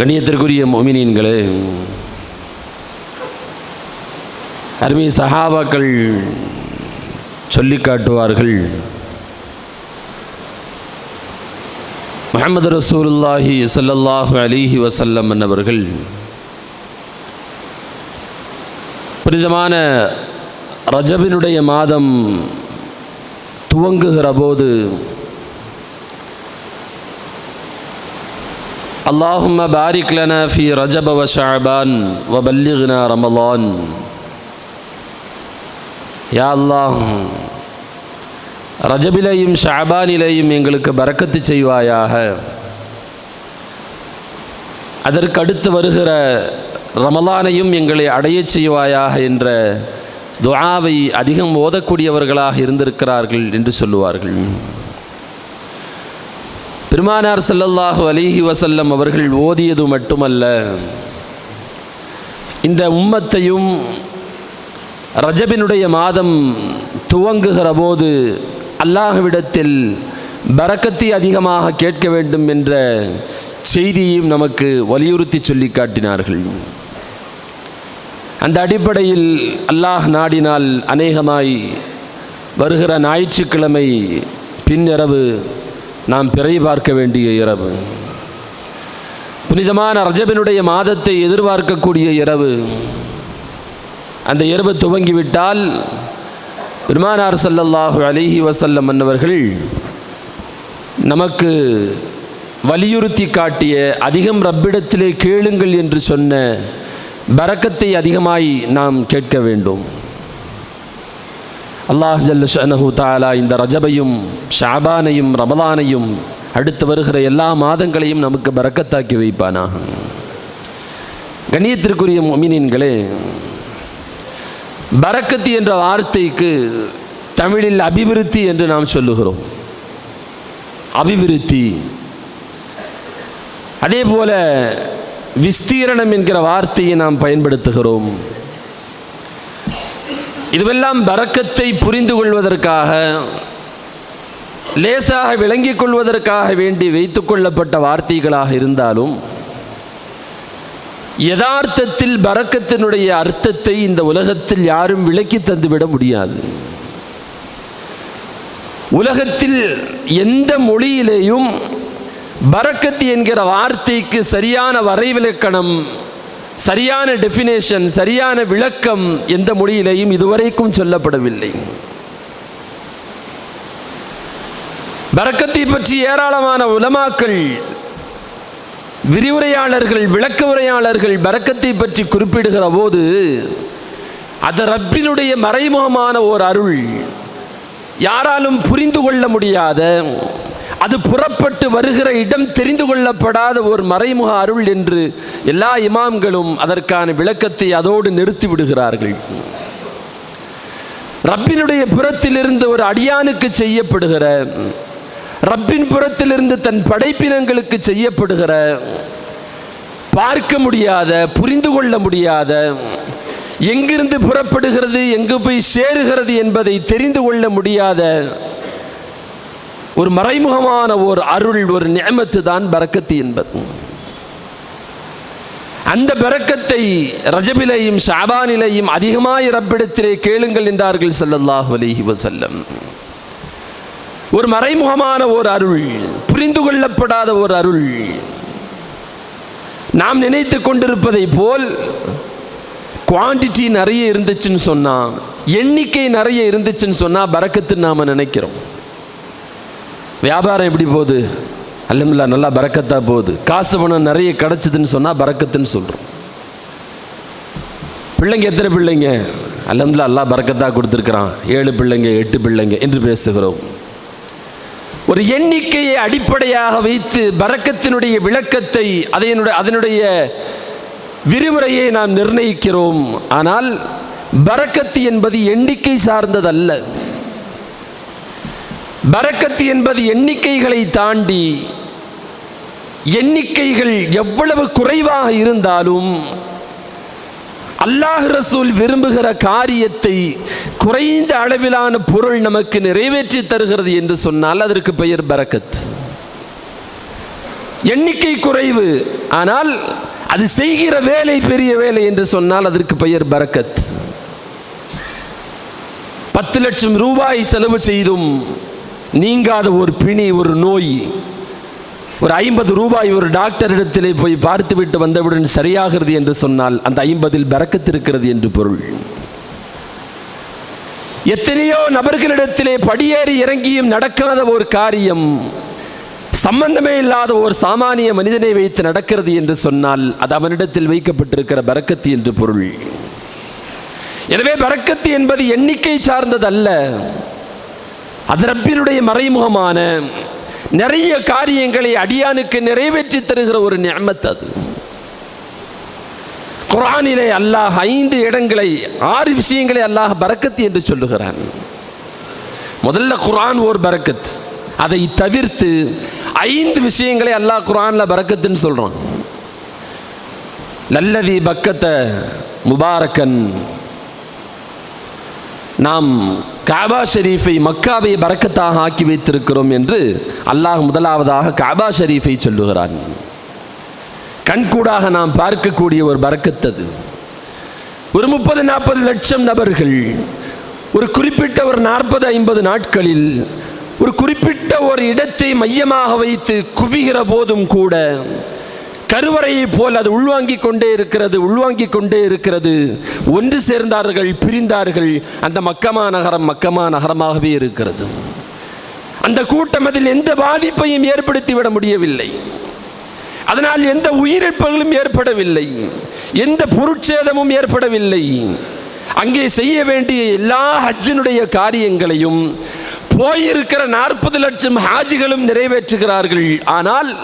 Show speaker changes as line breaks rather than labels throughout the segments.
கண்ணியத்திற்குரிய மொமினின்களே அருமை சஹாபாக்கள் சொல்லி காட்டுவார்கள். முஹம்மது ரசூலுல்லாஹி ஸல்லல்லாஹு அலைஹி வஸல்லம் என்னவர்கள் புனிதமான ரஜபினுடைய மாதம் துவங்குகிற போது اللهم بارك لنا في رجب وشعبان وبلغنا رمضان யா அல்லாஹ் ரஜபிலையும் ஷாபானிலையும் எங்களுக்கு பறக்கத்து செய்வாயாக அதற்கு அடுத்து வருகிற ரமலானையும் எங்களை அடையச் செய்வாயாக என்ற துஆவை அதிகம் ஓதக்கூடியவர்களாக இருந்திருக்கிறார்கள் என்று சொல்லுவார்கள் பெருமானார் செல்லல்லாஹு அலிஹி வசல்லம் அவர்கள் ஓதியது மட்டுமல்ல. இந்த உம்மத்தையும் ரஜபினுடைய மாதம் துவங்குகிற போது அல்லாஹ்விடத்தில் பரக்கத்தை அதிகமாக கேட்க வேண்டும் என்ற செய்தியையும் நமக்கு வலியுறுத்தி சொல்லி காட்டினார்கள். அந்த அடிப்படையில் அல்லாஹ் நாடினால் அநேகமாய் வருகிற ஞாயிற்றுக்கிழமை பின்னிரவு நாம் பிறை பார்க்க வேண்டிய இரவு. புனிதமான ரஜபினுடைய மாதத்தை எதிர்பார்க்கக்கூடிய இரவு. அந்த இரவு துவங்கிவிட்டால் பெருமானார் சல்லல்லாஹு அலிஹி வசல்லம் மன்னவர்கள் நமக்கு வலியுறுத்தி காட்டிய அதிகம் ரப்பிடத்திலே கேளுங்கள் என்று சொன்ன பறக்கத்தை அதிகமாய் நாம் கேட்க வேண்டும். அல்லாஹ் ஜல்ல ஷனஹு தாலா இந்த ரஜபையும் ஷாபானையும் ரமலானையும் அடுத்து வருகிற எல்லா மாதங்களையும் நமக்கு பறக்கத்தாக்கி வைப்பானாக. கண்ணியத்திற்குரிய மொமினின்களே பரக்கத்து என்ற வார்த்தைக்கு தமிழில் அபிவிருத்தி என்று நாம் சொல்லுகிறோம். அபிவிருத்தி. அதே போல விஸ்தீரணம் என்கிற வார்த்தையை நாம் பயன்படுத்துகிறோம். இதுவெல்லாம் பறக்கத்தை புரிந்து கொள்வதற்காக லேசாக விளங்கிக் கொள்வதற்காக வேண்டி வைத்துக் கொள்ளப்பட்ட வார்த்தைகளாக இருந்தாலும் யதார்த்தத்தில் பரக்கத்தினுடைய அர்த்தத்தை இந்த உலகத்தில் யாரும் விளக்கி தந்துவிட முடியாது. உலகத்தில் எந்த மொழியிலேயும் பரக்கத்து என்கிற வார்த்தைக்கு சரியான வரைவிலக்கணம் சரியான டெஃபினேஷன் சரியான விளக்கம் எந்த மொழியிலேயும் இதுவரைக்கும் சொல்லப்படவில்லை. பரக்கத்தை பற்றி ஏராளமான உலமாக்கள் விரிவுரையாளர்கள் விளக்க உரையாளர்கள் பரக்கத்தை பற்றி குறிப்பிடுகிற போது அது ரப்பினுடைய மறைமுகமான ஓர் அருள். யாராலும் புரிந்து கொள்ள முடியாத அது புறப்பட்டு வருகிற இடம் தெரிந்து கொள்ளப்படாத ஒரு மறைமுக அருள் என்று எல்லா இமாம்களும் அதற்கான விளக்கத்தை அதோடு நிறுத்தி விடுகிறார்கள். ரப்பினுடைய புறத்திலிருந்து ஒரு அடியானுக்கு செய்யப்படுகிற ரப்பின் புறத்திலிருந்து தன் படைப்பினங்களுக்கு செய்யப்படுகிற பார்க்க முடியாத புரிந்து கொள்ள முடியாத எங்கிருந்து புறப்படுகிறது எங்கு போய் சேருகிறது என்பதை தெரிந்து கொள்ள முடியாத ஒரு மறைமுகமான ஒரு அருள் ஒரு நியமத்து தான் பரக்கத்து என்பது. அந்த பரக்கத்தை ரஜபிலையும் ஷாபானிலையும் அதிகமாய் ரப்பிடத்திலே கேளுங்கள் என்றார்கள் ஸல்லல்லாஹு அலிஹி வசல்லம் ஒரு மறைமுகமான ஒரு அருள் புரிந்து கொள்ளப்படாத ஒரு அருள். நாம் நினைத்து கொண்டிருப்பதை போல் குவான்டிட்டி நிறைய இருந்துச்சுன்னு சொன்னால் எண்ணிக்கை நிறைய இருந்துச்சுன்னு சொன்னால் பறக்கத்து நாம் நினைக்கிறோம். வியாபாரம் எப்படி போகுது? அல்லமில்லா நல்லா பறக்கத்தாக போகுது. காசு பணம் நிறைய கிடச்சிதுன்னு சொன்னால் பறக்கத்துன்னு சொல்கிறோம் பிள்ளைங்க எத்தனை பிள்ளைங்க? அல்லமில்லா அல்லா பறக்கத்தாக கொடுத்துருக்குறான். ஏழு பிள்ளைங்க எட்டு பிள்ளைங்க என்று பேசுகிறோம். ஒரு எண்ணிக்கையை அடிப்படையாக வைத்து பறக்கத்தினுடைய விளக்கத்தை அதனுடைய அதனுடைய விரிவுரையை நாம் நிர்ணயிக்கிறோம். ஆனால் பறக்கத்து என்பது எண்ணிக்கை சார்ந்ததல்ல. பரக்கத்து என்பது எண்ணிக்கைகளை தாண்டி எண்ணிக்கைகள் எவ்வளவு குறைவாக இருந்தாலும் அல்லாஹ் ரசூல் விரும்புகிற காரியத்தை குறைந்த அளவிலான பொருள் நமக்கு நிறைவேற்றி தருகிறது என்று சொன்னால் அதற்கு பெயர் பரக்கத். எண்ணிக்கை குறைவு ஆனால் அது செய்கிற வேலை பெரிய வேலை என்று சொன்னால் அதற்கு பெயர் பரக்கத். பத்து லட்சம் ரூபாய் செலவு செய்தும் நீங்காத ஒரு பிணி ஒரு நோய். ஒரு ஐம்பது ரூபாய் ஒரு டாக்டர் இடத்திலே போய் பார்த்துவிட்டு வந்தவுடன் சரியாகிறது என்று சொன்னால் அந்த ஐம்பதில் பறக்கத்திருக்கிறது என்று பொருள். எத்தனையோ நபர்களிடத்திலே படியேறி இறங்கியும் நடக்காத ஒரு காரியம் சம்பந்தமே இல்லாத ஒரு சாமானிய மனிதனை வைத்து நடக்கிறது என்று சொன்னால் அது அவனிடத்தில் வைக்கப்பட்டிருக்கிற பறக்கத்து என்று பொருள். எனவே பறக்கத்து என்பது எண்ணிக்கை சார்ந்ததல்ல. அது ரப்பினுடைய மறைமுகமான நிறைய காரியங்களை அடியானுக்கு நிறைவேற்றி தருகிற ஒரு நியமத்து அது. குரானிலே அல்லாஹ் ஐந்து இடங்களை ஆறு விஷயங்களை அல்லாஹ் பரக்கத்து என்று சொல்லுகிறான். முதல்ல குரான் ஓர் பரக்கத். அதை தவிர்த்து ஐந்து விஷயங்களை அல்லாஹ் குரான்ல பரக்கத்துன்னு சொல்றான். நல்லதி பக்கத்தை முபாரக்கன் நாம் காபா ஷரீஃபை மக்காவை பறக்கத்தாக ஆக்கி வைத்திருக்கிறோம் என்று அல்லாஹ் முதலாவதாக காபா ஷரீஃபை சொல்லுகிறான். கண்கூடாக நாம் பார்க்கக்கூடிய ஒரு பறக்கத்தது ஒரு முப்பது நாற்பது லட்சம் நபர்கள் ஒரு குறிப்பிட்ட ஒரு நாற்பது ஐம்பது நாட்களில் ஒரு குறிப்பிட்ட ஒரு இடத்தை மையமாக வைத்து குவிகிற போதும் கூட கருவறையை போல் அது உள்வாங்கிக் கொண்டே இருக்கிறது உள்வாங்கிக் கொண்டே இருக்கிறது. ஒன்று சேர்ந்தார்கள் பிரிந்தார்கள். அந்த மக்கமா நகரம் மக்கமா நகரமாகவே இருக்கிறது. அந்த கூட்டம் அதில் எந்த பாதிப்பையும் ஏற்படுத்தி விட முடியவில்லை. அதனால் எந்த உயிரிழப்புகளும் ஏற்படவில்லை. எந்த பொருட்சேதமும் ஏற்படவில்லை. அங்கே செய்ய வேண்டிய எல்லா ஹஜ்ஜினுடைய காரியங்களையும் போயிருக்கிற நாற்பது லட்சம் ஹாஜிகளும் நிறைவேற்றுகிறார்கள். ஆனால்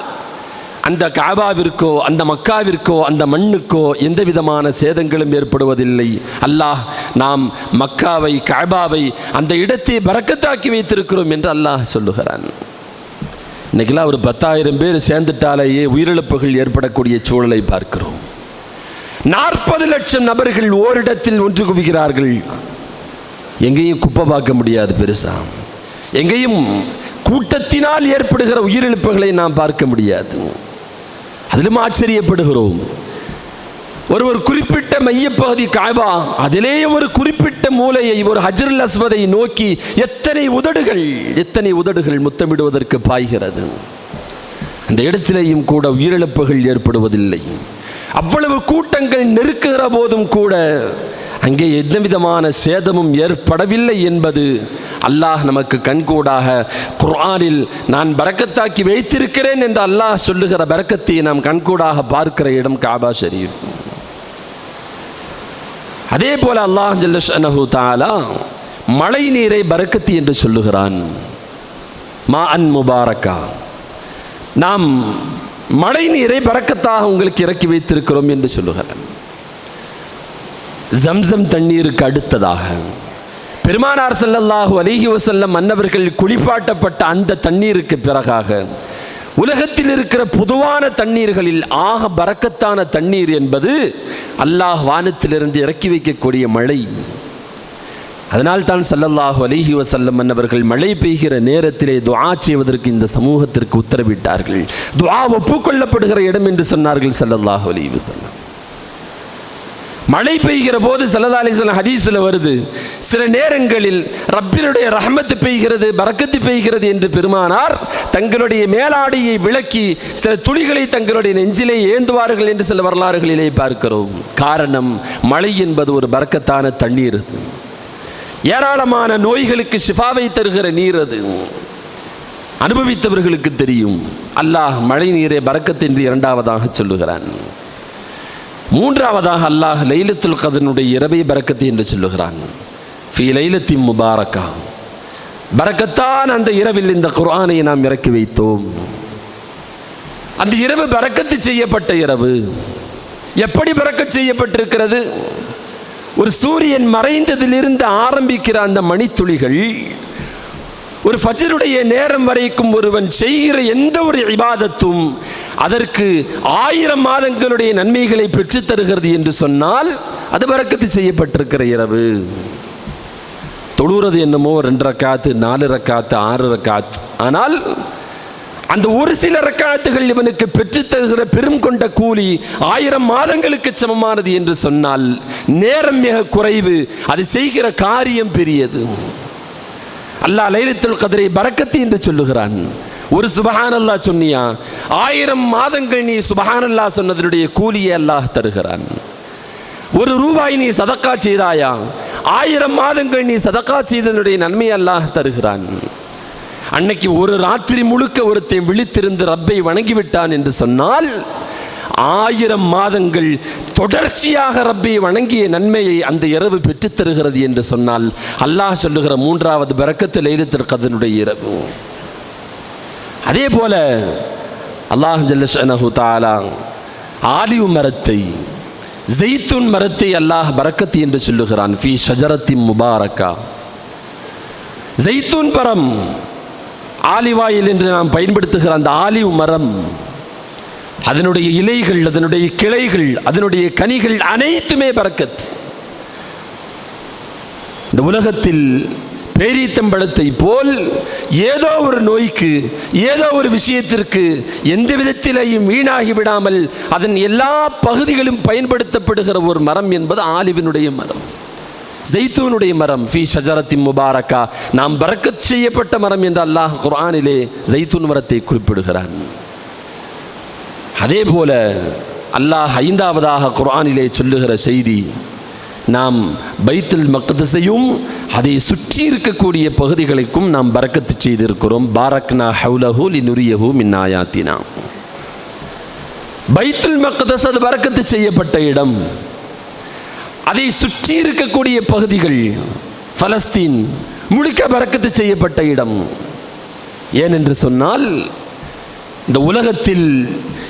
அந்த காபாவிற்கோ அந்த மக்காவிற்கோ அந்த மண்ணுக்கோ எந்த விதமான சேதங்களும் ஏற்படுவதில்லை. அல்லாஹ் நாம் மக்காவை காபாவை அந்த இடத்தை பறக்கத்தாக்கி வைத்திருக்கிறோம் என்று அல்லாஹ் சொல்லுகிறான். இன்னைக்கெல்லாம் ஒரு பத்தாயிரம் பேர் சேர்ந்துட்டாலேயே உயிரிழப்புகள் ஏற்படக்கூடிய சூழலை பார்க்கிறோம். நாற்பது லட்சம் நபர்கள் ஓரிடத்தில் ஒன்று குவிகிறார்கள். எங்கேயும் குப்பை பார்க்க முடியாது பெருசா. எங்கேயும் கூட்டத்தினால் ஏற்படுகிற உயிரிழப்புகளை நாம் பார்க்க முடியாது. அதிலும் ஆச்சரியப்படுகிறோம். ஒரு ஒரு குறிப்பிட்ட மையப்பகுதி காபா அதிலேயே ஒரு குறிப்பிட்ட மூலையை ஒரு ஹஜருல் அஸ்வதை நோக்கி எத்தனை உதடுகள் எத்தனை உதடுகள் முத்தமிடுவதற்கு பாய்கிறது. அந்த இடத்திலேயும் கூட உயிரிழப்புகள் ஏற்படுவதில்லை. அவ்வளவு கூட்டங்கள் நெருக்குகிற போதும் கூட அங்கே எந்த விதமான சேதமும் ஏற்படவில்லை என்பது அல்லாஹ் நமக்கு கண்கூடாக குர்ஆனில் நான் பறக்கத்தாக்கி வைத்திருக்கிறேன் என்று அல்லாஹ் சொல்லுகிற பறக்கத்தை நாம் கண்கூடாக பார்க்கிற இடம் காபா ஷரீஃப். அதே போல அல்லாஹ் ஜல்லஷனஹு தாலா மழை நீரை பறக்கத்தி என்று சொல்லுகிறான். மா அன் முபாரக்கா. நாம் மழை நீரை பறக்கத்தாக உங்களுக்கு இறக்கி வைத்திருக்கிறோம் என்று சொல்லுகிறேன் ஜம்சம் தண்ணீருக்கு அடுத்ததாக. பெருமானார் செல்லல்லாஹு அலிஹி வசல்லம் மன்னவர்கள் குளிப்பாட்டப்பட்ட அந்த தண்ணீருக்கு பிறகாக உலகத்தில் இருக்கிற பொதுவான தண்ணீர்களில் ஆக பறக்கத்தான தண்ணீர் என்பது அல்லாஹ் வானத்திலிருந்து இறக்கி வைக்கக்கூடிய மழை. அதனால் தான் சல்லல்லாஹு அலிஹி வசல்லம் மன்னவர்கள் மழை பெய்கிற நேரத்திலே துவா செய்வதற்கு இந்த சமூகத்திற்கு உத்தரவிட்டார்கள். துவா ஒப்புக்கொள்ளப்படுகிற இடம் என்று சொன்னார்கள் சல்லல்லாஹு அலிஹி வசல்லம் மழை பெய்கிற போது சல்லதா அலிஸ்லாம் ஹதீஸில் வருது சில நேரங்களில் ரப்பினுடைய ரஹமத்து பெய்கிறது பறக்கத்து பெய்கிறது என்று பெருமானார் தங்களுடைய மேலாடையை விளக்கி சில துளிகளை தங்களுடைய நெஞ்சிலே ஏந்துவார்கள் என்று சில வரலாறுகளிலே பார்க்கிறோம். காரணம் மழை என்பது ஒரு பறக்கத்தான தண்ணீர் அது. ஏராளமான நோய்களுக்கு ஷிஃபாவை தருகிற நீர் அது. அனுபவித்தவர்களுக்கு தெரியும். அல்லாஹ் மழை நீரை பறக்கத்தின்றி இரண்டாவதாக சொல்லுகிறான். மூன்றாவதாக அல்லாஹ் லைலத்துல் கதனுடைய இரவை பறக்கத்து என்று சொல்லுகிறான். ஃபி லைலத்தி முபாரக்கா. பறக்கத்தான் அந்த இரவில் இந்த குரானை நாம் இறக்கி வைத்தோம். அந்த இரவு பறக்கத்து செய்யப்பட்ட இரவு. எப்படி பறக்க செய்யப்பட்டிருக்கிறது? ஒரு சூரியன் மறைந்ததிலிருந்து ஆரம்பிக்கிற அந்த மணித்துளிகள் ஒரு ஃபஜருடைய நேரம் வரைக்கும் ஒருவன் செய்கிற எந்த ஒரு இபாதத்தும் அதற்கு ஆயிரம் மாதங்களுடைய நன்மைகளை பெற்றுத் தருகிறது என்று சொன்னால் அது வரக்கத்து செய்யப்பட்டிருக்கிற இரவு. தொழுகிறது என்னமோ ரெண்டு ரக்காத்து நாலு ரக்காத்து ஆறு ரக்காத்து. ஆனால் அந்த ஒரு சில ரக்காத்துகள் இவனுக்கு பெற்றுத் தருகிற பெரும் கொண்ட கூலி ஆயிரம் மாதங்களுக்கு சமமானது என்று சொன்னால் நேரம் மிக குறைவு அது செய்கிற காரியம் பெரியது. அல்லாஹ் லைலத்துல் கதிரை பறக்கத்தி என்று சொல்லுகிறான். ஒரு சுபஹான் சொன்னியா ஆயிரம் மாதங்கள் நீ சுபஹான் அல்லாஹ் சொன்னதனுடைய கூலியை அல்லாஹ் தருகிறான். ஒரு ரூபாய் நீ சதக்கா செய்தாயா ஆயிரம் மாதங்கள் நீ சதக்கா செய்ததனுடைய நன்மை அல்லாஹ் தருகிறான். அன்னைக்கு ஒரு ராத்திரி முழுக்க ஒருத்தன் விழித்திருந்து ரப்பை வணங்கிவிட்டான் என்று சொன்னால் ஆயிரம் மாதங்கள் தொடர்ச்சியாக ரப்பை வணங்கிய நன்மையை அந்த இரவு பெற்றுத் தருகிறது என்று சொன்னால் அல்லாஹ் சொல்லுகிற மூன்றாவது பரக்கத்து லைலத்திற்கதனுடைய இரவு. அதே போல அல்லாஹ் ஜல்லஷனஹு தாலா ஆலிவு மரத்தை ஜெய்துன் மரத்தை அல்லாஹ் பரக்கத்து என்று சொல்லுகிறான். ஃபி ஷஜரத்தி முபாரக்கா. ஜெய்தூன் மரம் ஆலிவாயில் என்று நாம் பயன்படுத்துகிற அந்த ஆலிவ் மரம் அதனுடைய இலைகள் அதனுடைய கிளைகள் அதனுடைய கனிகள் அனைத்துமே பறக்கத். இந்த உலகத்தில் பேரீத்தம்பழத்தை போல் ஏதோ ஒரு நோய்க்கு ஏதோ ஒரு விஷயத்திற்கு எந்த விதத்திலையும் வீணாகி விடாமல் அதன் எல்லா பகுதிகளும் பயன்படுத்தப்படுகிற ஒரு மரம் என்பது ஆலிவினுடைய மரம். ஜெய்தூனுடைய மரம் ஃபி ஷஜரத்தின் முபாரக்கா. நாம் பறக்கச் செய்யப்பட்ட மரம் என்று அல்லாஹ் குர்ஆனிலே ஜெய்தூன் மரத்தை குறிப்பிடுகிறான். அதே போல அல்லாஹ் ஐந்தாவதாக குர்ஆனிலே சொல்லுகிற செய்தி நாம் பைத்துல் மக்தஸையும் அதை சுற்றி இருக்கக்கூடிய பகுதிகளுக்கும் நாம் பறக்கத்து செய்திருக்கிறோம். பாரக்னா ஹவுலஹூ லினுரியஹு மின்னாயாத்தினா பைத்துல் மக்தஸ் அது பறக்கத்து செய்யப்பட்ட இடம். அதை சுற்றி இருக்கக்கூடிய பகுதிகள் பலஸ்தீன் முழுக்க பறக்கத்து செய்யப்பட்ட இடம். ஏனென்று சொன்னால் இந்த உலகத்தில்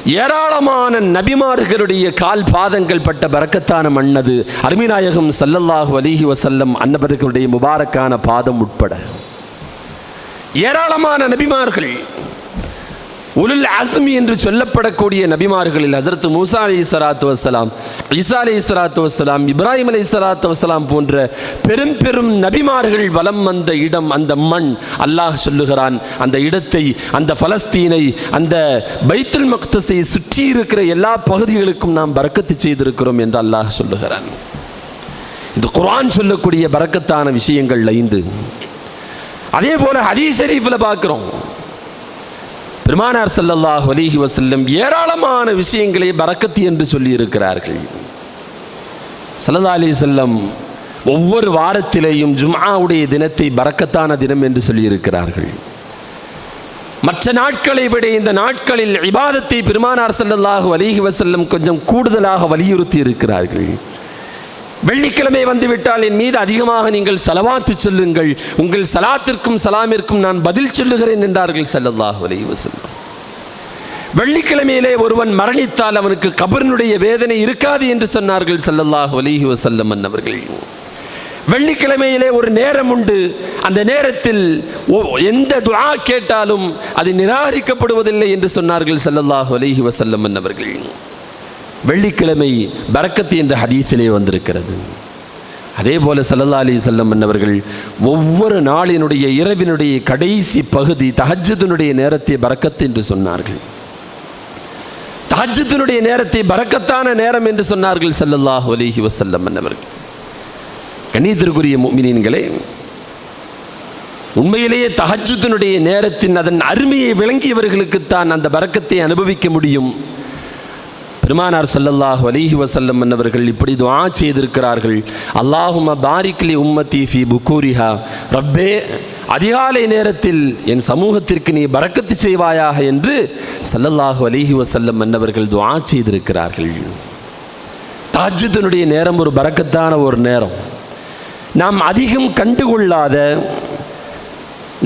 ஏராளமான நபிமார்களுடைய கால் பாதங்கள் பட்ட பறக்கத்தான மண்ணது அருமிநாயகம் சல்லல்லாஹு அலிஹி வசல்லம் அன்னவர்களுடைய முபாரக்கான பாதம் உட்பட. ஏராளமான நபிமார்கள் உலுல் அஸ்மி என்று சொல்லப்படக்கூடிய நபிமார்களில் ஹசரத் மூசா அலி சலாத்து வசலாம் ஈசா அலி சலாத்து வசலாம் இப்ராஹிம் அலி சலாத்து வசலாம் போன்ற பெரும் பெரும் நபிமார்கள் வலம் வந்த இடம் அந்த மண் அல்லாஹ் சொல்லுகிறான். அந்த இடத்தை அந்த பலஸ்தீனை அந்த பைத்துல் மக்தஸை சுற்றி இருக்கிற எல்லா பகுதிகளுக்கும் நாம் பறக்கத்து செய்திருக்கிறோம் என்று அல்லாஹ் சொல்லுகிறான். இது குரான் சொல்லக்கூடிய பறக்கத்தான விஷயங்கள் ஐந்து. அதே போல ஹதீஸ் ஷரீஃபில் பார்க்குறோம். பெருமானார் ஸல்லல்லாஹு அலைஹி வசல்லம் ஏராளமான விஷயங்களை பறக்கத்து என்று சொல்லி இருக்கிறார்கள் அலி செல்லம் ஒவ்வொரு வாரத்திலேயும் ஜும்ஆவுடைய தினத்தை பறக்கத்தான தினம் என்று சொல்லியிருக்கிறார்கள். மற்ற நாட்களை விட இந்த நாட்களில் இபாதத்தை பெருமானார் ஸல்லல்லாஹு வலிகி வசல்லம் கொஞ்சம் கூடுதலாக வலியுறுத்தி இருக்கிறார்கள் வெள்ளிக்கிழமை வந்துவிட்டால் என் மீது அதிகமாக நீங்கள் சலவாத்து சொல்லுங்கள். உங்கள் சலாத்திற்கும் சலாமிற்கும் நான் பதில் சொல்லுகிறேன் என்றார்கள் ஸல்லல்லாஹு அலைஹி வெள்ளிக்கிழமையிலே ஒருவன் மரணித்தால் அவனுக்கு கபரனுடைய வேதனை இருக்காது என்று சொன்னார்கள் ஸல்லல்லாஹு அலைஹி வசல்லம் அன்னவர்கள். வெள்ளிக்கிழமையிலே ஒரு நேரம் உண்டு. அந்த நேரத்தில் ஒ- எந்த துஆ கேட்டாலும் அது நிராகரிக்கப்படுவதில்லை என்று சொன்னார்கள் ஸல்லல்லாஹு அலைஹி வசல்லம் அன்னவர்கள். வெள்ளிக்கிழமை பறக்கத்து என்ற ஹதீஸிலே வந்திருக்கிறது. அதே போல சல்லல்லா அலி செல்லம் என்னவர்கள் ஒவ்வொரு நாளினுடைய இரவினுடைய கடைசி பகுதி தஹஜத்தினுடைய நேரத்தை பறக்கத்து என்று சொன்னார்கள். தஹஜத்தினுடைய நேரத்தை பறக்கத்தான நேரம் என்று சொன்னார்கள் சல்லல்லாஹு அலிஹி வசல்லம் என்னவர்கள் கண்ணியத்திற்குரிய மீனின்களே உண்மையிலேயே தஹஜ்ஜுதினுடைய நேரத்தின் அதன் அருமையை விளங்கியவர்களுக்குத்தான் அந்த பறக்கத்தை அனுபவிக்க முடியும். பெருமானார் சல்லல்லாஹ் அலைஹி வசல்லம் என்னவர்கள் இப்படி துவா செய்திருக்கிறார்கள். அல்லாஹும பாரிக்லி உம்மத்தி ஃபி புக்கூரிஹா ரப்பே அதிகாலை நேரத்தில் என் சமூகத்திற்கு நீ பறக்கத்து செய்வாயாக என்று சல்லல்லாஹு அலிஹி வசல்லம் என்னவர்கள் துவா செய்திருக்கிறார்கள். தாஜ்ஜுதனுடைய நேரம் ஒரு பறக்கத்தான ஒரு நேரம். நாம் அதிகம் கண்டுகொள்ளாத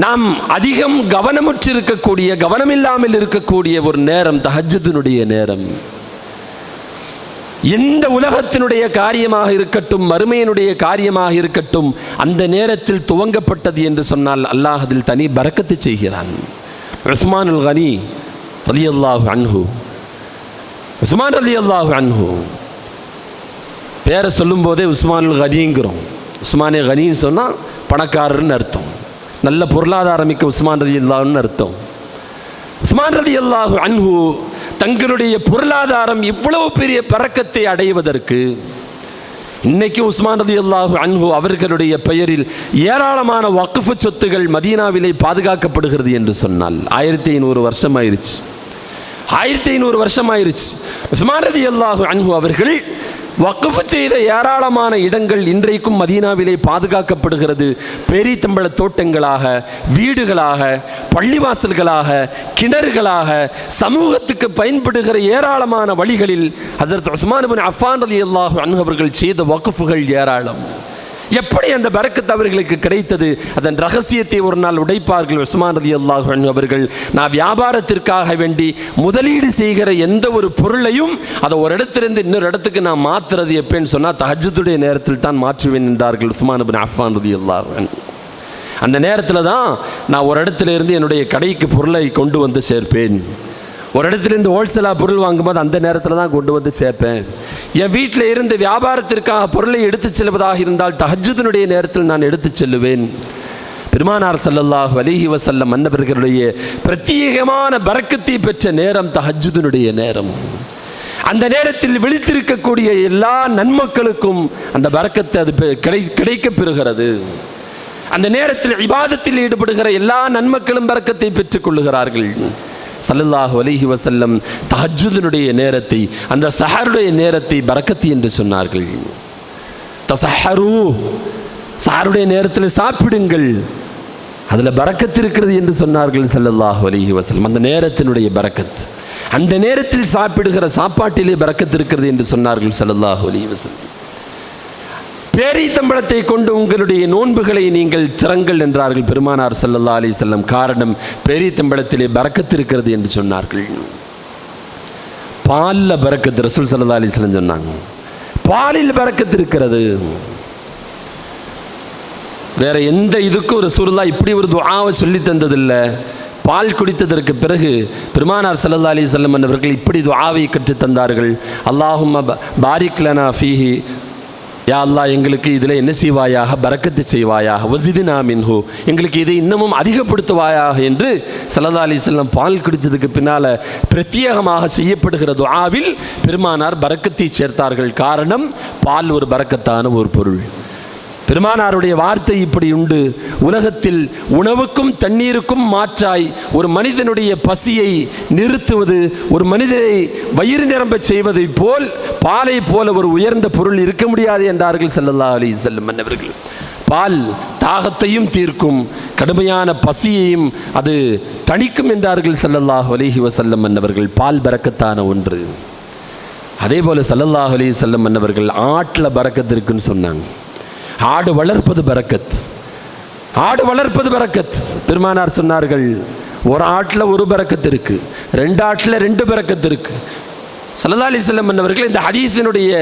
நாம் அதிகம் கவனமுற்றிருக்கக்கூடிய கவனமில்லாமல் இருக்கக்கூடிய ஒரு நேரம் தஹஜத்தினுடைய நேரம். எந்த உலகத்தினுடைய காரியமாக இருக்கட்டும் மறுமையினுடைய காரியமாக இருக்கட்டும் அந்த நேரத்தில் துவங்கப்பட்டது என்று சொன்னால் அல்லாஹ் அதில் தனி பறக்கத்து செய்கிறான். உஸ்மானுல் கனி ரலியல்லாஹு அன்ஹு. உஸ்மான் ரலியல்லாஹு அன்ஹு. பேரை சொல்லும் போதே உஸ்மானுல் கனிங்கிறோம். உஸ்மானே கனின்னு சொன்னால் பணக்காரர்னு அர்த்தம். நல்ல பொருளாதாரமிக்க மிக்க உஸ்மான் அல்லாஹ்னு அர்த்தம். உஸ்மான் ரதி அல்லாஹு அன்ஹு தங்களுடைய பொருளாதாரம் இவ்வளவு பெரிய பறக்கத்தை அடைவதற்கு இன்னைக்கு உஸ்மான் ரதி அல்லாஹு அன்ஹு அவர்களுடைய பெயரில் ஏராளமான வக்குஃபு சொத்துகள் மதீனாவிலே பாதுகாக்கப்படுகிறது என்று சொன்னால் ஆயிரத்தி ஐநூறு வருஷம் ஆயிருச்சு ஆயிரத்தி ஐநூறு வருஷம் ஆயிருச்சு உஸ்மான் ரதி அல்லாஹு அன்ஹு அவர்கள் வக்குஃபு செய்த ஏராளமான இடங்கள் இன்றைக்கும் மதீனாவிலே பாதுகாக்கப்படுகிறது. பெரியத்தம்பள தோட்டங்களாக வீடுகளாக பள்ளிவாசல்களாக கிணறுகளாக சமூகத்துக்கு பயன்படுகிற ஏராளமான வழிகளில் ஹசரத் உஸ்மான் அஃபான் அலி அல்லாஹ் அன்ஹவர்கள் செய்த வக்குஃபுகள் ஏராளம். எப்படி அந்த பரக்கத் அவர்களுக்கு கிடைத்தது? அதன் ரகசியத்தை ஒரு நாள் உடைப்பார்கள் உஸ்மான் ரதி அல்லாஹ் அவர்கள். நான் வியாபாரத்திற்காக வேண்டி முதலீடு செய்கிற எந்த ஒரு பொருளையும் அதை ஒரு இடத்திலிருந்து இன்னொரு இடத்துக்கு நான் மாற்றுறது எப்படின்னு சொன்னால் தஹஜத்துடைய நேரத்தில் தான் மாற்றுவேன் என்றார்கள் உஸ்மான் பின் அஃபான் ரதி அல்லாஹ் அந்த நேரத்தில் தான் நான் ஒரு இடத்துல இருந்து என்னுடைய கடைக்கு பொருளை கொண்டு வந்து சேர்ப்பேன். ஒரு இடத்துல இருந்து ஹோல்சேலாக பொருள் வாங்கும்போது அந்த நேரத்தில் தான் கொண்டு வந்து சேர்ப்பேன். என் வீட்டில் இருந்து வியாபாரத்திற்காக பொருளை எடுத்துச் செல்வதாக இருந்தால் தஹஜுதனுடைய நேரத்தில் நான் எடுத்துச் செல்லுவேன். பெருமானார் ஸல்லல்லாஹு அலைஹி வஸல்லம் மன்னவர்களுடைய பிரத்யேகமான பறக்கத்தை பெற்ற நேரம் தஹஜுதனுடைய நேரம். அந்த நேரத்தில் விழித்திருக்கக்கூடிய எல்லா நன்மக்களுக்கும் அந்த பறக்கத்தை அது பெ- கிடை கிடைக்கப் பெறுகிறது. அந்த நேரத்தில் விவாதத்தில் ஈடுபடுகிற எல்லா நன்மக்களும் பறக்கத்தை பெற்றுக் கொள்ளுகிறார்கள். சல்லல்லாஹு அலிஹி வசல்லம் தஹஜுதனுடைய நேரத்தை அந்த சஹருடைய நேரத்தை பறக்கத்து என்று சொன்னார்கள். தசஹரு சாருடைய நேரத்தில் சாப்பிடுங்கள். அதில் பறக்கத்து இருக்கிறது என்று சொன்னார்கள் சல்லல்லாஹு அலிஹி வசல்லம் அந்த நேரத்தினுடைய பறக்கத் அந்த நேரத்தில் சாப்பிடுகிற சாப்பாட்டிலே பறக்கத்து இருக்கிறது என்று சொன்னார்கள் சல்லல்லாஹு அலிஹி வசல்லம் பேரீத்தம்பழத்தை கொண்டு உங்களுடைய நோன்புகளை நீங்கள் திறங்கள் என்றார்கள். பெருமானார் சல்லல்லா அலி செல்லம் காரணம் பேரீத்தம்பழத்திலே பரக்கத்து இருக்கிறது என்று சொன்னார்கள். பாலில் பறக்கத்து ரசூல் சல்லா அலி செல்லம் சொன்னாங்க. பாலில் பறக்கத்திருக்கிறது வேற எந்த இதுக்கும் ரசூலுல்லா இப்படி ஒரு துவாவை சொல்லி தந்ததில்லை. பால் குடித்ததற்கு பிறகு பெருமானார் சல்லா அலி செல்லம் அவர்கள் இப்படி துவாவை கற்றுத் தந்தார்கள். அல்லாஹும்ம ப- ஃபீஹி யா அல்லா எங்களுக்கு இதில் என்ன செய்வாயாக பறக்கத்து செய்வாயாக வசிதினா மின்ஹு எங்களுக்கு இதை இன்னமும் அதிகப்படுத்துவாயாக என்று ஸல்லல்லாஹு அலி செல்லம் பால் குடித்ததுக்கு பின்னால் பிரத்யேகமாக செய்யப்படுகிற துஆவில் பெருமானார் பறக்கத்தை சேர்த்தார்கள் காரணம் பால் ஒரு பரக்கத்தான ஒரு பொருள் பெருமானாருடைய வார்த்தை இப்படி உண்டு. உலகத்தில் உணவுக்கும் தண்ணீருக்கும் மாற்றாய் ஒரு மனிதனுடைய பசியை நிறுத்துவது ஒரு மனிதனை வயிறு நிரம்பச் செய்வதை போல் பாலை போல ஒரு உயர்ந்த பொருள் இருக்க முடியாது என்றார்கள் செல்லல்லா அலி செல்லும் மன்னவர்கள் பால் தாகத்தையும் தீர்க்கும் கடுமையான பசியையும் அது தணிக்கும் என்றார்கள் செல்லல்லாஹ் அலிஹி வசல்லம் மன்னவர்கள் பால் பறக்கத்தான ஒன்று. அதே போல் சல்லல்லாஹ் அலி செல்லம் மன்னவர்கள் ஆட்டில் பறக்கத்திற்குன்னு சொன்னாங்க. ஆடு வளர்ப்பது பரக்கத் ஆடு வளர்ப்பது பரக்கத் பெருமானார் சொன்னார்கள் ஒரு ஆட்டில் ஒரு பரக்கத்து இருக்கு ரெண்டு ஆட்டில் ரெண்டு பரக்கத்து இருக்கு. சல்லா அலிஸ்லம் அவர்கள் இந்த ஹதீஸினுடைய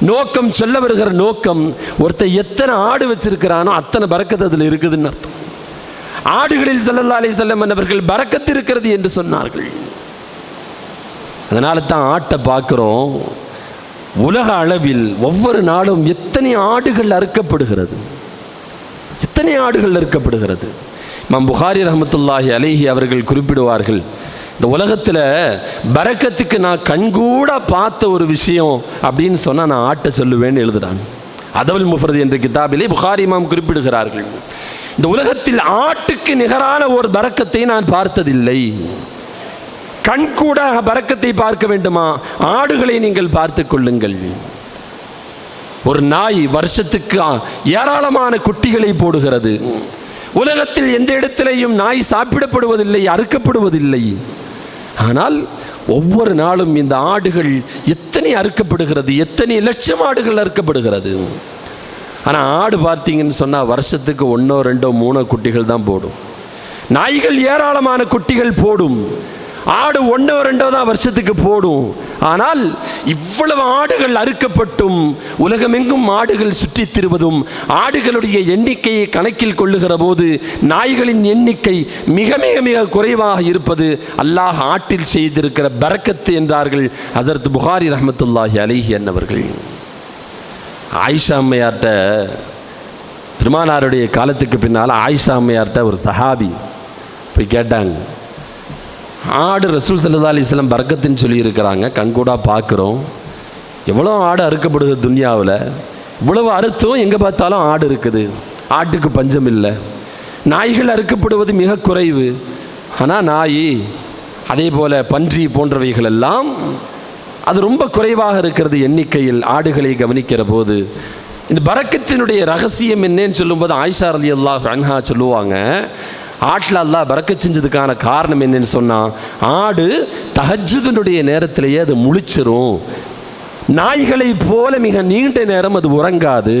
நோக்கம் சொல்ல வருகிற நோக்கம் ஒருத்தன் எத்தனை ஆடு வச்சிருக்கிறானோ அத்தனை பறக்கத்து அதில் இருக்குதுன்னு அர்த்தம். ஆடுகளில் சல்லல்லா அலிசல்லம் அவர்கள் பறக்கத்து இருக்கிறது என்று சொன்னார்கள். அதனால தான் ஆட்டை பார்க்குறோம். உலக அளவில் ஒவ்வொரு நாளும் எத்தனை ஆடுகள் அறுக்கப்படுகிறது? எத்தனை ஆடுகள் அறுக்கப்படுகிறது? மாம் புகாரி ரஹமத்துல்லாஹி அலேஹி அவர்கள் குறிப்பிடுவார்கள் இந்த உலகத்தில் பரக்கத்துக்கு நான் கண்கூட பார்த்த ஒரு விஷயம் அப்படின்னு சொன்னால் நான் ஆட்டை சொல்லுவேன்னு எழுதுறாங்க அதவல் முஃபரது என்ற கிதாபிலே புகாரி இமாம் குறிப்பிடுகிறார்கள் இந்த உலகத்தில் ஆட்டுக்கு நிகரான ஒரு பரக்கத்தை நான் பார்த்ததில்லை. கண்கூடாக பறக்கத்தை பார்க்க வேண்டுமா? ஆடுகளை நீங்கள் பார்த்து கொள்ளுங்கள். ஒரு நாய் வருஷத்துக்கு ஏராளமான குட்டிகளை போடுகிறது. உலகத்தில் எந்த இடத்திலேயும் நாய் சாப்பிடப்படுவதில்லை அறுக்கப்படுவதில்லை. ஆனால் ஒவ்வொரு நாளும் இந்த ஆடுகள் எத்தனை அறுக்கப்படுகிறது எத்தனை லட்சம் ஆடுகள் அறுக்கப்படுகிறது. ஆனால் ஆடு பார்த்தீங்கன்னு சொன்னால் வருஷத்துக்கு ஒன்றோ ரெண்டோ மூணோ குட்டிகள் தான் போடும். நாய்கள் ஏராளமான குட்டிகள் போடும். ஆடு ஒன்றோ ரெண்டோ தான் வருஷத்துக்கு போடும். ஆனால் இவ்வளவு ஆடுகள் அறுக்கப்பட்டும் உலகமெங்கும் ஆடுகள் சுற்றித் திருவதும் ஆடுகளுடைய எண்ணிக்கையை கணக்கில் கொள்ளுகிற போது நாய்களின் எண்ணிக்கை மிக மிக மிக குறைவாக இருப்பது அல்லாஹ் ஆட்டில் செய்திருக்கிற பரக்கத்து என்றார்கள் அதற்கு புகாரி ரஹமத்துல்லாஹி அலிஹி என்னவர்கள் ஆயிஷா அம்மையார்ட்ட பெருமானாருடைய காலத்துக்கு பின்னால் ஆயிஷா அம்மையார்ட்ட ஒரு சஹாபி போய் கேட்டாங்க ஆடு ரசூல் சல்லா அலிஸ்லாம் பறக்கத்துன்னு சொல்லியிருக்கிறாங்க. கண்கூடாக பார்க்குறோம். எவ்வளோ ஆடு அறுக்கப்படுது துன்யாவில்? இவ்வளவு அறுத்தும் எங்கே பார்த்தாலும் ஆடு இருக்குது. ஆட்டுக்கு பஞ்சம் இல்லை. நாய்கள் அறுக்கப்படுவது மிக குறைவு. ஆனால் நாய் அதே போல் பன்றி போன்றவைகள் எல்லாம் அது ரொம்ப குறைவாக இருக்கிறது எண்ணிக்கையில் ஆடுகளை கவனிக்கிற போது. இந்த பறக்கத்தினுடைய ரகசியம் என்னன்னு சொல்லும்போது ஆயிஷா அலி அல்லாஹ் அன்ஹா சொல்லுவாங்க ஆட்டில் அல்லா பறக்க செஞ்சதுக்கான காரணம் என்னன்னு சொன்னால் ஆடு தஹஜுதனுடைய நேரத்திலேயே அது முழிச்சிரும். நாய்களை போல மிக நீண்ட நேரம் அது உறங்காது.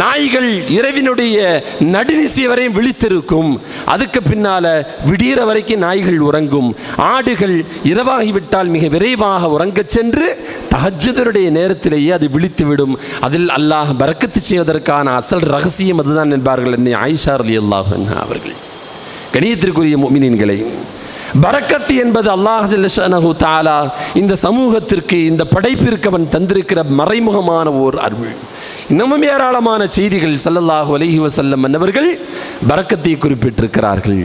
நாய்கள் இரவினுடைய நடுநிசி வரையும் விழித்திருக்கும். அதுக்கு பின்னால விடியிற வரைக்கும் நாய்கள் உறங்கும். ஆடுகள் இரவாகிவிட்டால் மிக விரைவாக உறங்கச் சென்று தஹஜதருடைய நேரத்திலேயே அது விழித்துவிடும். அதில் அல்லாஹ் பறக்கத்து செய்வதற்கான அசல் ரகசியம் அதுதான் என்பார்கள் என்னை ஆயிஷா அலி அல்லாஹ் அவர்கள். கணியத்திற்குரிய மீனின்களை பரக்கத்து என்பது அல்லாஹ் தாலா இந்த சமூகத்திற்கு இந்த படைப்பிற்கு அவன் தந்திருக்கிற மறைமுகமான ஓர் அருள். இன்னமும் ஏராளமான செய்திகள் சல்லல்லாஹு அலஹி வசல்லம் என்பவர்கள் பறக்கத்தை குறிப்பிட்டிருக்கிறார்கள்.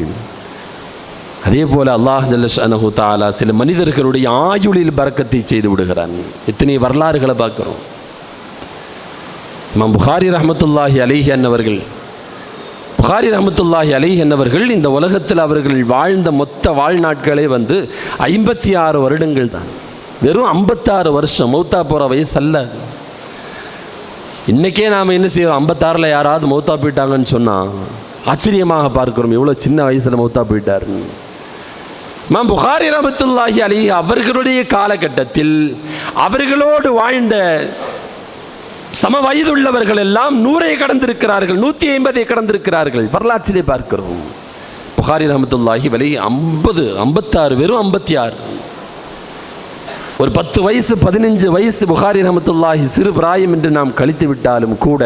அதே போல அல்லாஹ் ஜல்லஷானஹு தாலா சில மனிதர்களுடைய ஆயுளில் பறக்கத்தை செய்து விடுகிறான். எத்தனை வரலாறுகளை பார்க்கிறோம். இமாம் புகாரி ரஹமத்துல்லாஹி அலைஹி அன்னவர்கள் புகாரி ரஹமத்துல்லாஹி அலை என்னவர்கள் இந்த உலகத்தில் அவர்கள் வாழ்ந்த மொத்த வாழ்நாட்களே வந்து ஐம்பத்தி ஆறு வருடங்கள் தான். வெறும் ஐம்பத்தாறு வருஷம் மௌத்தா போகிற வயசு அல்ல இன்றைக்கே நாம் என்ன செய்கிறோம் ஐம்பத்தாறில் யாராவது மௌத்தா போயிட்டாங்கன்னு சொன்னால் ஆச்சரியமாக பார்க்கிறோம் எவ்வளோ சின்ன வயசில் மௌத்தா போயிட்டாருன்னு. மாம் புகாரி ரமத்துல்லாஹி அலி அவர்களுடைய காலகட்டத்தில் அவர்களோடு வாழ்ந்த சம வயதுள்ளவர்கள் எல்லாம் நூறை கடந்திருக்கிறார்கள் நூற்றி ஐம்பதை கடந்திருக்கிறார்கள். வரலாற்றிலே பார்க்கிறோம். புகாரி ரஹமத்துல்லாஹி வலி ஐம்பது ஐம்பத்தாறு வெறும் ஐம்பத்தி ஆறு. ஒரு பத்து வயசு பதினஞ்சு வயசு புகாரி ரஹமத்துல்லாஹி சிறு பிராயம் என்று நாம் கழித்து விட்டாலும் கூட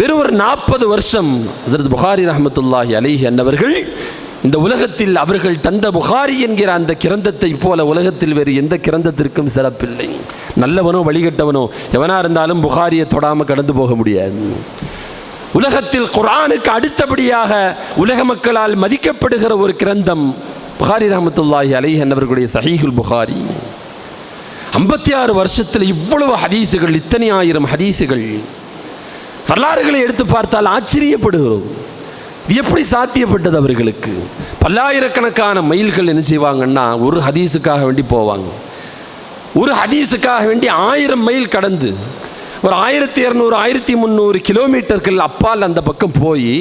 வெறும் ஒரு நாற்பது வருஷம் ஹசரத் புகாரி ரஹமத்துல்லாஹி அலிஹி அன்னவர்கள் இந்த உலகத்தில் அவர்கள் தந்த புகாரி என்கிற அந்த கிரந்தத்தை போல உலகத்தில் வேறு எந்த கிரந்தத்திற்கும் சிறப்பில்லை. நல்லவனோ வழிகட்டவனோ எவனா இருந்தாலும் புகாரியை தொடாமல் கடந்து போக முடியாது. உலகத்தில் குரானுக்கு அடுத்தபடியாக உலக மக்களால் மதிக்கப்படுகிற ஒரு கிரந்தம் புகாரி ரஹமத்துல்லாஹி அலைஹி அன்னவர்களுடைய சஹீகுல் புகாரி. ஐம்பத்தி ஆறு வருஷத்தில் இவ்வளவு ஹதீஸுகள் இத்தனை ஆயிரம் ஹதீஸுகள் வரலாறுகளை எடுத்து பார்த்தால் ஆச்சரியப்படுகிறோம். எப்படி சாத்தியப்பட்டது அவர்களுக்கு? பல்லாயிரக்கணக்கான மைல்கள் என்ன செய்வாங்கன்னா ஒரு ஹதீஸுக்காக வேண்டி போவாங்க. ஒரு ஹதீஸுக்காக வேண்டி ஆயிரம் மைல் கடந்து ஒரு ஆயிரத்தி இரநூறு ஆயிரத்தி முந்நூறு கிலோமீட்டர்கள் அப்பால் அந்த பக்கம் போய்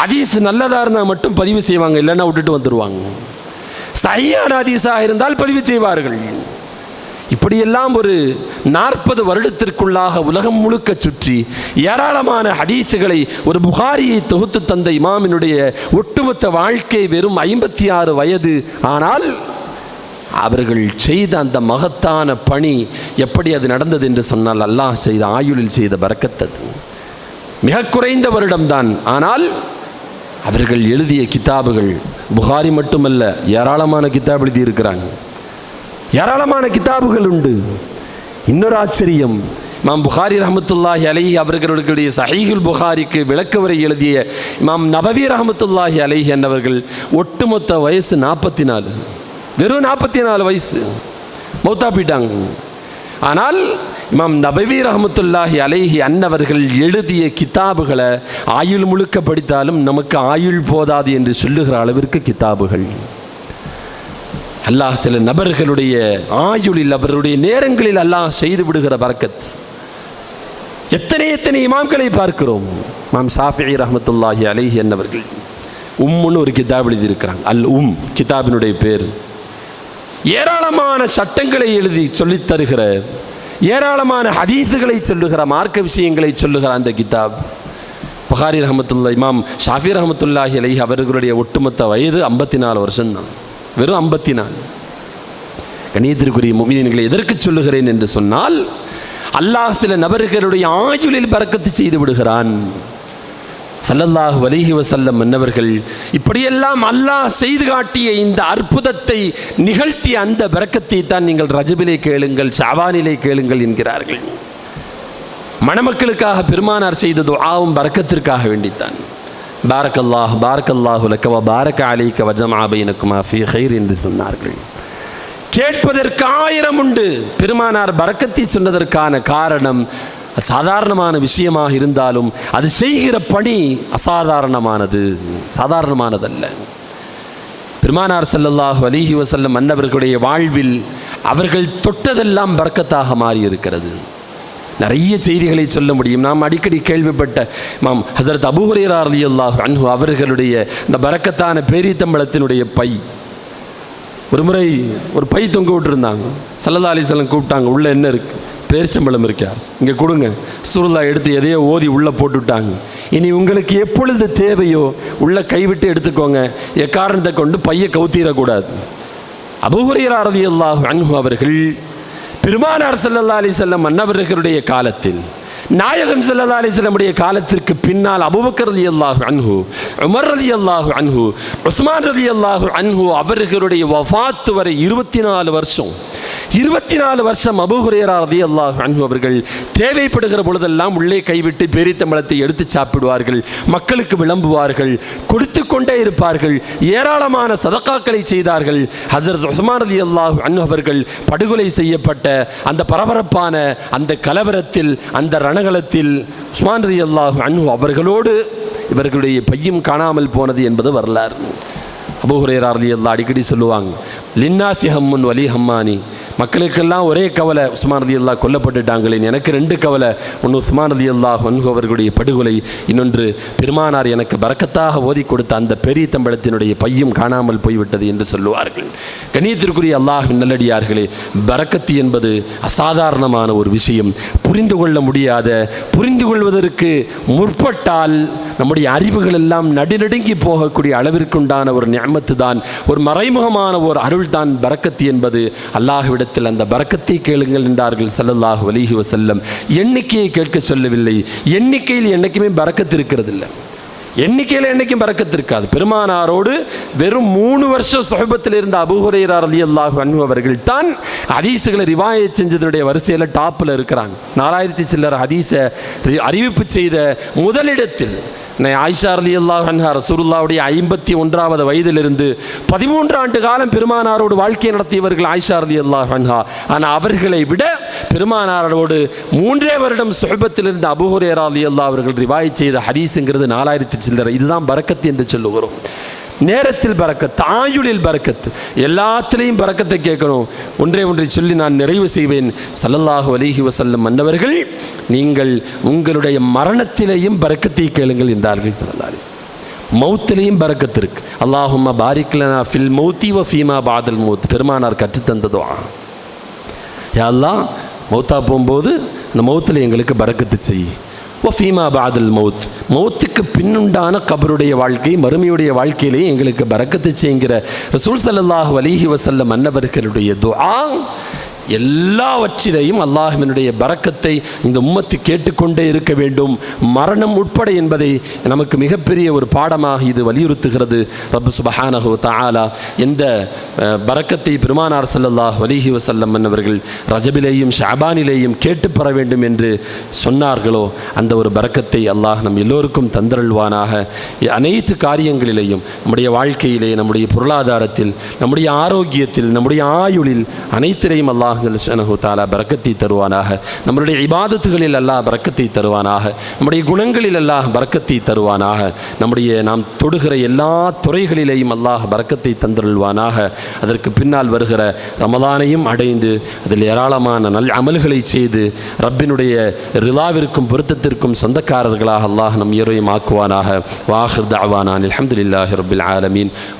ஹதீஸ் நல்லதாக இருந்தால் மட்டும் பதிவு செய்வாங்க இல்லைன்னா விட்டுட்டு வந்துடுவாங்க சரியான ஹதீஸாக இருந்தால் பதிவு செய்வார்கள். இப்படியெல்லாம் ஒரு நாற்பது வருடத்திற்குள்ளாக உலகம் முழுக்க சுற்றி ஏராளமான ஹதீஸுகளை ஒரு புகாரியை தொகுத்து தந்த இமாமினுடைய ஒட்டுமொத்த வாழ்க்கை வெறும் ஐம்பத்தி ஆறு வயது. ஆனால் அவர்கள் செய்த அந்த மகத்தான பணி எப்படி அது நடந்தது என்று சொன்னால் அல்லாஹ் செய்த ஆயுளில் செய்த பறக்கத்தது மிக குறைந்த வருடம்தான். ஆனால் அவர்கள் எழுதிய கிதாபுகள் புகாரி மட்டுமல்ல ஏராளமான கிதாப் எழுதியிருக்கிறாங்க. ஏராளமான கிதாபுகள் உண்டு இன்னொரு ஆச்சரியம் இமாம் புகாரி ரஹமத்துல்லாஹி அலைஹி அவர்களுடைய சஹீகுல் புகாரிக்கு விளக்கவரை எழுதிய இமாம் நபவி ரஹமத்துல்லாஹி அலைஹி என்னவர்கள் ஒட்டுமொத்த வயசு நாற்பத்தி நாலு வெறும் நாற்பத்தி நாலு வயசு. மௌத்தா போயிட்டாங்க. ஆனால் இமாம் நபவி ரஹமத்துல்லாஹி அலைஹி அன்னவர்கள் எழுதிய கிதாபுகளை ஆயுள் முழுக்க படித்தாலும் நமக்கு ஆயுள் போதாது என்று சொல்லுகிற அளவிற்கு கிதாபுகள். அல்லாஹ் சில நபர்களுடைய ஆயுளில் அவருடைய நேரங்களில் அல்லாஹ் செய்து விடுகிற பறக்கத் எத்தனை எத்தனை இமாம்களை பார்க்கிறோம்? மாம் ஷாஃபி ரஹமத்துல்லாஹி அலிஹி என்னவர்கள் உம்முன்னு ஒரு கிதாப் எழுதியிருக்கிறாங்க. அல் உம் கிதாபினுடைய பேர். ஏராளமான சட்டங்களை எழுதி சொல்லித் தருகிற ஏராளமான ஹதீஸுகளை சொல்லுகிற மார்க்க விஷயங்களை சொல்லுகிற அந்த கிதாப். புகாரி ரஹமத்துல்லா இமாம் ஷாஃபி ரஹமத்துல்லாஹி அலைஹி அவர்களுடைய ஒட்டுமொத்த வயது ஐம்பத்தி நாலு வருஷம்தான். வெறும் ஐம்பத்தி நாலு கணியத்திற்குரிய முமியன்களை எதற்கு சொல்லுகிறேன் என்று சொன்னால் அல்லாஹ் சில நபர்களுடைய ஆயுளில் பறக்கத்து செய்து விடுகிறான். சல்லல்லாஹ் அலைஹி வசல்லம் மன்னவர்கள் இப்படியெல்லாம் அல்லாஹ் செய்து காட்டிய இந்த அற்புதத்தை நிகழ்த்திய அந்த பறக்கத்தை தான் நீங்கள் ரஜபிலே கேளுங்கள் ஷாவானிலே கேளுங்கள் என்கிறார்கள். மணமக்களுக்காக பெருமானார் செய்தது ஆவும் பறக்கத்திற்காக வேண்டித்தான். பாரக் அல்லாஹ் பாரக் அல்லாஹு லக்கவா பாரக் அலிக்க வஜமாபைனுக்குமா ஃபி ஹைர் என்று சொன்னார்கள். கேட்பதற்கு ஆயிரம் உண்டு. பெருமானார் பறக்கத்தை சொன்னதற்கான காரணம் சாதாரணமான விஷயமாக இருந்தாலும் அது செய்கிற பணி அசாதாரணமானது. சாதாரணமானதல்ல. பெருமானார் செல்லல்லாஹு அலிஹி வசல்லம் மன்னவர்களுடைய வாழ்வில் அவர்கள் தொட்டதெல்லாம் பறக்கத்தாக மாறி இருக்கிறது நிறைய செய்திகளை சொல்ல முடியும். நாம் அடிக்கடி கேள்விப்பட்ட மாம் ஹசரத் ஆரதி அல்லாஹ் அன்ஹு அவர்களுடைய இந்த பறக்கத்தான பேரித்தம்பளத்தினுடைய பை. ஒரு முறை ஒரு பை தொங்க விட்டுருந்தாங்க. சல்லதா அலிஸ்லாம் கூப்பிட்டாங்க உள்ளே என்ன இருக்கு? பேரிச்சம்பளம் இருக்கா இங்கே கொடுங்க. சுருல்லா எடுத்து எதையோ ஓதி உள்ளே போட்டுவிட்டாங்க இனி உங்களுக்கு எப்பொழுது தேவையோ உள்ளே கைவிட்டு எடுத்துக்கோங்க. எக்காரணத்தை கொண்டு பையை கவுத்திடக்கூடாது. அபூஹுரையரா ரலியல்லாஹு அன்ஹு அவர்கள் பெருமானார் ஸல்லல்லாஹு அலிசல்லம் வஸல்லம் மன்னவர்களுடைய காலத்தில் நாயகம் ஸல்லல்லாஹு அலைஹி காலத்திற்கு பின்னால் அபூபக்கர் ரலியல்லாஹு அன்ஹு உமர் ரலியல்லாஹு அன்ஹு உஸ்மான் ரலியல்லாஹு அன்ஹு அவர்களுடைய வஃபாத்து வரை இருபத்தி நாலு வருஷம் இருபத்தி நாலு வருஷம் அபுஹுரேரா ரதி அல்லாஹ் அன்பு அவர்கள் தேவைப்படுகிற பொழுதெல்லாம் உள்ளே கைவிட்டு பேரித்தம்பளத்தை எடுத்து சாப்பிடுவார்கள் மக்களுக்கு விளம்புவார்கள் கொடுத்து கொண்டே இருப்பார்கள் ஏராளமான சதக்காக்களை செய்தார்கள். ஹசரத் உஸ்மான் ரதி அல்லாஹ் அன்பு அவர்கள் படுகொலை செய்யப்பட்ட அந்த பரபரப்பான அந்த கலவரத்தில் அந்த ரணகலத்தில் உஸ்மான் ரதி அல்லாஹ் அன்பு அவர்களோடு இவர்களுடைய பையும் காணாமல் போனது என்பது வரலாறு. அபுஹுரேரா ரதி அல்லா அடிக்கடி சொல்லுவாங்க லின்னாசி ஹம்முன் வலி ஹம்மானி. மக்களுக்கெல்லாம் ஒரே கவலை உஸ்மான் ரதி அல்லா கொல்லப்பட்டுட்டாங்களே எனக்கு ரெண்டு கவலை. ஒன்று உஸ்மான் ரதி அல்லாஹ் ஒன்று அவர்களுடைய படுகொலை இன்னொன்று பெருமானார் எனக்கு பறக்கத்தாக ஓதி கொடுத்த அந்த பெரிய தம்பளத்தினுடைய பையும் காணாமல் போய்விட்டது என்று சொல்லுவார்கள். கணியத்திற்குரிய அல்லாஹ் நல்லடியார்களே பறக்கத்து என்பது அசாதாரணமான ஒரு விஷயம். புரிந்து கொள்ள முடியாத புரிந்து கொள்வதற்கு முற்பட்டால் நம்முடைய அறிவுகள் எல்லாம் நடுநடுங்கி போகக்கூடிய அளவிற்குண்டான ஒரு ஞாமத்து தான் ஒரு மறைமுகமான ஒரு அருள் தான் பரக்கத்து என்பது அல்லாஹ்விடத்தில் அந்த பரக்கத்தை கேளுங்கள் என்றார்கள் ஸல்லல்லாஹு வலிஹி வசல்லம் எண்ணிக்கையை கேட்க சொல்லவில்லை. எண்ணிக்கையில் என்னைக்குமே பறக்கத்து இருக்கிறது இல்லை எண்ணிக்கையில் என்னைக்கும் பறக்கத்து இருக்காது. பெருமானாரோடு வெறும் மூணு வருஷம் சொஹபத்தில் இருந்த அபுஹுரையரா அலி அல்லாஹு அன்பு அவர்கள் தான் ஹதீஸுகளை ரிவாய செஞ்சதனுடைய வரிசையில் டாப்பில் இருக்கிறாங்க. நாலாயிரத்தி சில்லர் ஹதீஸை அறிவிப்பு செய்த முதலிடத்தில் நான் ஆயிஷா அலி அல்லாஹ் அன்ஹா ரசூலுல்லாவுடைய ஐம்பத்தி ஒன்றாவது வயதிலிருந்து பதிமூன்று ஆண்டு காலம் பெருமானாரோடு வாழ்க்கை நடத்தியவர்கள் ஆயிஷா அலி அல்லாஹ் அன்ஹா. ஆனால் அவர்களை விட பெருமானாரோடு மூன்றே வருடம் சுகபத்திலிருந்து இருந்த அபுஹுரேரா அலி அல்லா அவர்கள் ரிவாய் செய்த ஹதீஸுங்கிறது நாலாயிரத்தி சில்லறை. இதுதான் பறக்கத்து என்று சொல்லுகிறோம். நேரத்தில் பறக்கத்து ஆயுளில் பறக்கத்து எல்லாத்திலையும் பறக்கத்தை கேட்கணும். ஒன்றே ஒன்றை சொல்லி நான் நிறைவு செய்வேன். சல்லல்லாஹு அலிஹி வசல்லம் மன்னவர்கள் நீங்கள் உங்களுடைய மரணத்திலேயும் பறக்கத்தை கேளுங்கள் என்றார்கள் சல்லல்லாஹி மௌத்திலையும் பறக்கத்து இருக்கு. அல்லாஹுமா பாரிக்லனா ஃபில் மௌத்தி வ ஃபீமா பாதல் மௌத். பெருமானார் கற்றுத்தந்ததோ யா அல்லாஹ் மௌத்தா போகும்போது அந்த மௌத்தில் எங்களுக்கு பறக்கத்து செய். ஒஃபீமா ஃபீமா பாதல் மௌத் மௌத்துக்கு பின்னுண்டான கபருடைய வாழ்க்கை மறுமையுடைய வாழ்க்கையிலேயே எங்களுக்கு பறக்கத்து செய்கிற ரசூல் சல்லாஹு அலிஹி வஸல்லம் அன்னவர்களுடைய துஆ எல்லாவற்றிலையும் அல்லாஹ்வினுடைய பரக்கத்தை இந்த உம்மத்து கேட்டுக்கொண்டே இருக்க வேண்டும். மரணம் உட்பட என்பதை நமக்கு மிகப்பெரிய ஒரு பாடமாக இது வலியுறுத்துகிறது. ரப்பு சுபஹானஹு தாலா எந்த பறக்கத்தை பரக்கத்தை பெருமானார் சல்லல்லாஹ் வலிஹி வசல்லம் அவர்கள் ரஜபிலேயும் ஷாபானிலேயும் கேட்டு பெற வேண்டும் என்று சொன்னார்களோ அந்த ஒரு பரக்கத்தை அல்லாஹ் நம் எல்லோருக்கும் தந்தருள்வானாக. அனைத்து காரியங்களிலேயும் நம்முடைய வாழ்க்கையிலே நம்முடைய பொருளாதாரத்தில் நம்முடைய ஆரோக்கியத்தில் நம்முடைய ஆயுளில் அனைத்திலையும் அல்லாஹ் ஜல்லஷானஹு தாலா பறக்கத்தை தருவானாக. நம்மளுடைய இபாதத்துகளில் அல்லாஹ் பரக்கத்தை தருவானாக. நம்முடைய குணங்களில் அல்லாஹ் பரக்கத்தை தருவானாக. நம்முடைய நாம் தொடுகிற எல்லா துறைகளிலேயும் அல்லாஹ் பரக்கத்தை தந்தருள்வானாக. அதற்கு பின்னால் வருகிற ரமதானையும் அடைந்து அதில் ஏராளமான நல் அமல்களை செய்து ரப்பினுடைய ரிலாவிற்கும் பொருத்தத்திற்கும் சொந்தக்காரர்களாக அல்லாஹ் நம் இருவையும் ஆக்குவானாக. வாஹிர் தாவானான் அலமதுல்லாஹி ரப்பில் ஆலமீன்.